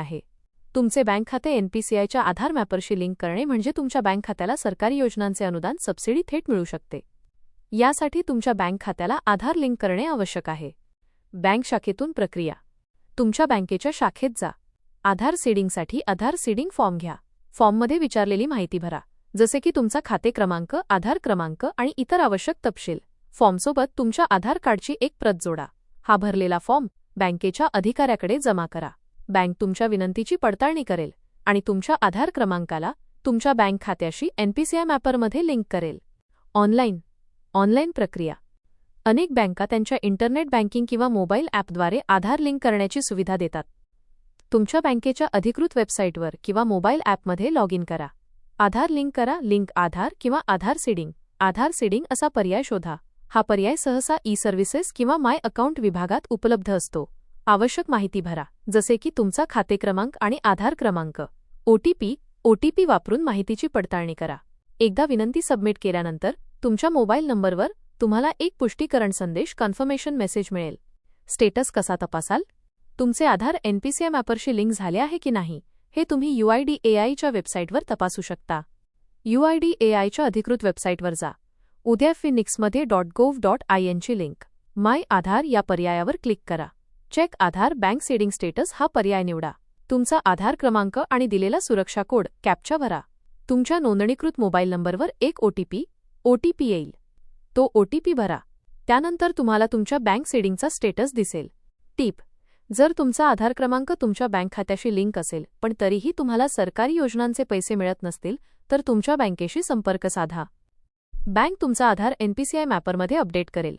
आहे. तुमचे बँक खाते एनपीसीआयच्या आधार मॅपरशी लिंक करणे म्हणजे तुमच्या बँक खात्याला सरकारी योजनांचे अनुदान सबसिडी थेट मिळू शकते. यासाठी तुमच्या बँक खात्याला आधार लिंक करणे आवश्यक आहे. बँक शाखेतून प्रक्रिया. तुमच्या बँकेच्या शाखेत जा. आधार सीडिंगसाठी आधार सीडिंग फॉर्म घ्या. फॉर्ममध्ये विचारलेली माहिती भरा. जसे की तुमचा खाते क्रमांक आधार क्रमांक आणि इतर आवश्यक तपशील. फॉर्मसोबत तुमच्या आधार कार्डची एक प्रत जोडा. हा भरलेला फॉर्म बँकेच्या अधिकाऱ्याकडे जमा करा. बँक तुमच्या विनंतीची पडताळणी करेल आणि तुमच्या आधार क्रमांकाला तुमच्या बँक खात्याशी एनपीसीआय मॅपरमध्ये लिंक करेल. ऑनलाईन ऑनलाईन प्रक्रिया. अनेक बँका त्यांच्या इंटरनेट बँकिंग किंवा मोबाईल ॲपद्वारे आधार लिंक करण्याची सुविधा देतात. तुमच्या बँकेच्या अधिकृत वेबसाईटवर किंवा मोबाईल ॲपमध्ये लॉग इन करा. आधार लिंक करा लिंक आधार किंवा आधार सीडिंग. आधार सीडिंग असा पर्याय शोधा. हा पर्याय सहसा ई सर्व्हिसेस किंवा माय अकाउंट विभागात उपलब्ध असतो. आवश्यक माहिती भरा जसे की तुमचा खाते क्रमांक आणि आधार क्रमांक. ओटीपी ओटीपी वापरून माहितीची पडताळणी करा. एकदा विनंती सबमिट केल्यानंतर तुमच्या मोबाईल नंबरवर तुम्हाला एक पुष्टीकरण संदेश कन्फर्मेशन मेसेज मिळेल. स्टेटस कसा तपासाल? तुमचे आधार एनपीसीएम ॲपरशी लिंक झाले आहे की नाही हे तुम्ही यूआयडीएआयच्या वेबसाईटवर तपासू शकता. यूआयडीएआयच्या अधिकृत वेबसाईटवर जा. उद्या फिनिक्समध्ये डॉट गोव्ह डॉट आय एनची लिंक. माय आधार या पर्यायावर क्लिक करा. Check Aadhaar bank seeding status हा पर्याय निवडा. तुमचा आधार क्रमांक आणि दिलेला सुरक्षा कोड कॅप्चा भरा. तुमच्या नोंदणीकृत मोबाईल नंबरवर एक ओटीपी ओटीपी येईल. तो ओटीपी भरा. त्यानंतर तुम्हाला तुमच्या बँक सेडिंगचा स्टेटस दिसेल. टीप. जर तुमचा आधार क्रमांक तुमच्या बँक खात्याशी लिंक असेल पण तरीही तुम्हाला सरकारी योजनांचे पैसे मिळत नसतील तर तुमच्या बँकेशी संपर्क साधा. बँक तुमचा आधार एनपीसीआय मॅपरमध्ये अपडेट करेल.